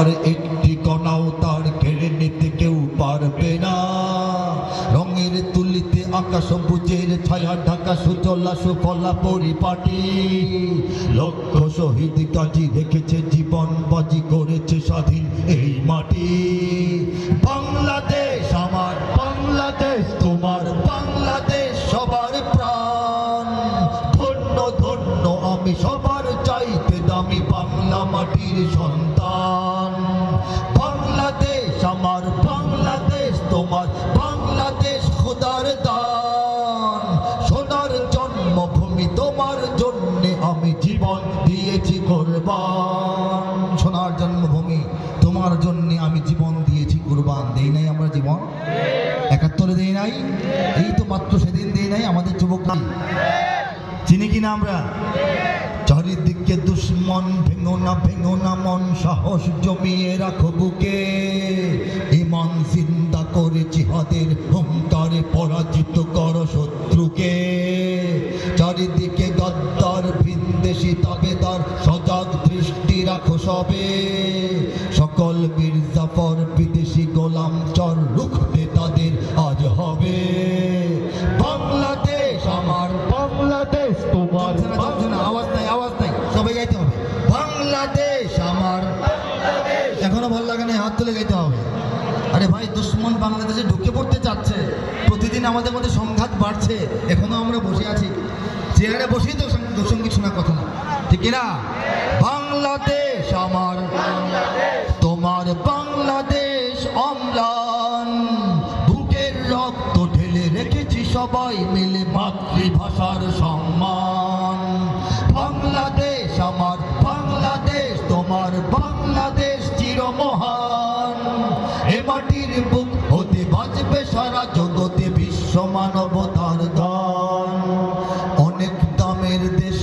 আর একটি কণাও তার কেড়ে নিতে কেউ পারবে না। রঙের তুলিতে আকাশ সবুজের ছায়া, ঢাকা সুজলা সুফলা পরিপাটি। লক্ষ শহীদ কাজী রেখেছে জীবন, বাজি করেছে স্বাধীন এই মাটি। বাংলাদেশ আমার, বাংলাদেশ তোমার, বাংলাদেশ সবার প্রাণ। ধন্য ধন্য, আমি সবার চাইতে দামি বাংলা মাটির সন্তান। জীবন দিয়েছি কোরবান সোনার জন্মভূমি, তোমার জন্য আমি জীবন দিয়েছি কোরবান। দেই নাই আমরা জীবন? একাত্তরে দেই নাই? এই তো মাত্র সেদিন দেই নাই, আমাদের যুবক নাই। চিনি কিনা আমরা? চারিদিকে দুশ্মন, ভেঙো না ভেঙো না মন, সাহস জমিয়ে রাখো বুকে। ইমান চিন্তা করে জিহাদের হুঙ্কারে পরাজিত কর শত্রুকে চারিদিকে গদ্দার ভিনদেশি তাবেদার সজাগ দৃষ্টি রাখো সবে। সকল মির্জাফর বিদেশি গোলাম চর রুখতে তাদের আজ হবে। বাংলাদেশ আমার বাংলাদেশ তোমার। না, জমছে না, আওয়াজ নাই আওয়াজ নাই সবাই গাইতে হবে। বাংলাদেশ আমার। এখনও ভালো লাগে না হাত তুলে গাইতে হবে। আরে ভাই দুশ্মন বাংলাদেশে ঢুকে পড়তে চাচ্ছে। প্রতিদিন আমাদের মধ্যে সংঘাত বাড়ছে। এখনও আমরা বসে আছি। চেয়ারে বসেই তো সংগীত শোনার কথা না। ঠিক না বাংলাদেশ আমার। তোমার বাংলাদেশ অম্লান। বুকের রক্ত ঢেলে রেখেছি সবাই মিলে মাতৃভাষার সম্মান। বাংলাদেশ আমার, বাংলাদেশ তোমার, বাংলাদেশ চিরমহান। এ মাটির বুক হতে বাজবে সারা জগতে বিশ্ব মানবতার